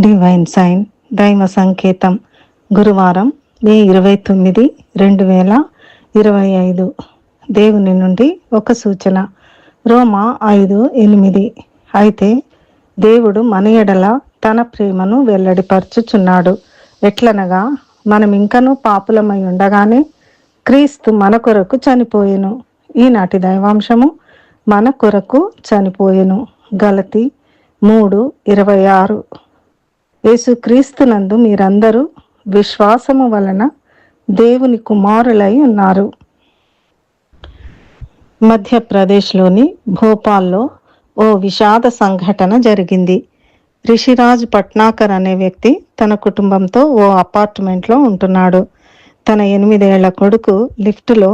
Divine sign దైవ సంకేతం గురువారం మే ఇరవై తొమ్మిది రెండు వేల ఇరవై ఐదు. దేవుని నుండి ఒక సూచన. రోమా ఐదు ఎనిమిది. అయితే దేవుడు మన ఎడల తన ప్రేమను వెల్లడిపరచుచున్నాడు. ఎట్లనగా మనం ఇంకనూ పాపులమై ఉండగానే క్రీస్తు మన కొరకు చనిపోయెను. ఈనాటి దైవాంశము మన కొరకు చనిపోయెను. గలతి మూడు ఇరవై ఆరు. యేసుక్రీస్తునందు మీరందరూ విశ్వాసము వలన దేవుని కుమారులై ఉన్నారు. మధ్యప్రదేశ్లోని భోపాల్లో ఓ విషాద సంఘటన జరిగింది. రిషిరాజ్ పట్నాకర్ అనే వ్యక్తి తన కుటుంబంతో ఓ అపార్ట్మెంట్లో ఉంటున్నాడు. తన ఎనిమిదేళ్ళ కొడుకు లిఫ్టులో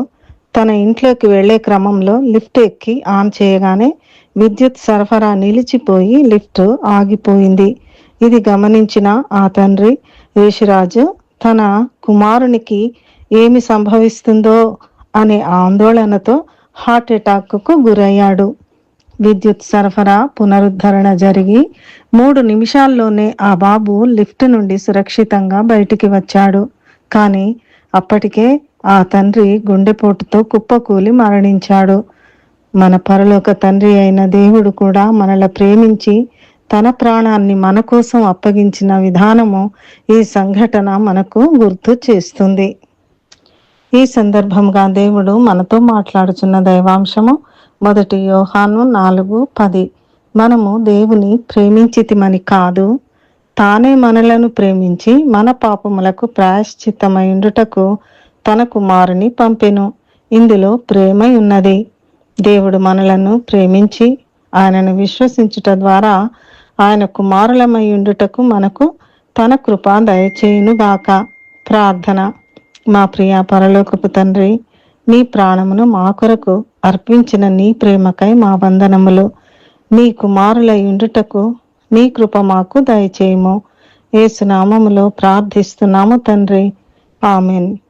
తన ఇంట్లోకి వెళ్ళే క్రమంలో లిఫ్ట్ ఎక్కి ఆన్ చేయగానే విద్యుత్ సరఫరా నిలిచిపోయి లిఫ్ట్ ఆగిపోయింది. ఇది గమనించిన ఆ తండ్రి యేషురాజు తన కుమారునికి ఏమి సంభవిస్తుందో అనే ఆందోళనతో హార్ట్ అటాక్కు గురయ్యాడు. విద్యుత్ సరఫరా పునరుద్ధరణ జరిగి మూడు నిమిషాల్లోనే ఆ బాబు లిఫ్ట్ నుండి సురక్షితంగా బయటికి వచ్చాడు. కానీ అప్పటికే ఆ తండ్రి గుండెపోటుతో కుప్పకూలి మరణించాడు. మన పరలోక తండ్రి అయిన దేవుడు కూడా మనల ప్రేమించి తన ప్రాణాన్ని మన కోసం అప్పగించిన విధానము ఈ సంఘటన మనకు గుర్తు చేస్తుంది. ఈ సందర్భంగా దేవుడు మనతో మాట్లాడుచున్న దైవాంశము మొదటి యోహాను నాలుగు పది. మనము దేవుని ప్రేమించితిమని కాదు తానే మనలను ప్రేమించి మన పాపములకు ప్రాయశ్చిత్తమైండుటకు తన కుమారుని పంపెను. ఇందులో ప్రేమ ఉన్నది దేవుడు మనలను ప్రేమించి ఆయనను విశ్వసించుట ద్వారా ఆయన కుమారులమై ఉండుటకు మనకు తన కృప దయచేయునుగాక. ప్రార్థన. మా ప్రియ పరలోకపు తండ్రి నీ ప్రాణమును మా కొరకు అర్పించిన నీ ప్రేమకై మా వందనములు. నీ కుమారులై ఉండుటకు నీ కృప మాకు దయచేయము. ఏసునామములో ప్రార్థిస్తున్నాము తండ్రి. ఆమెన్.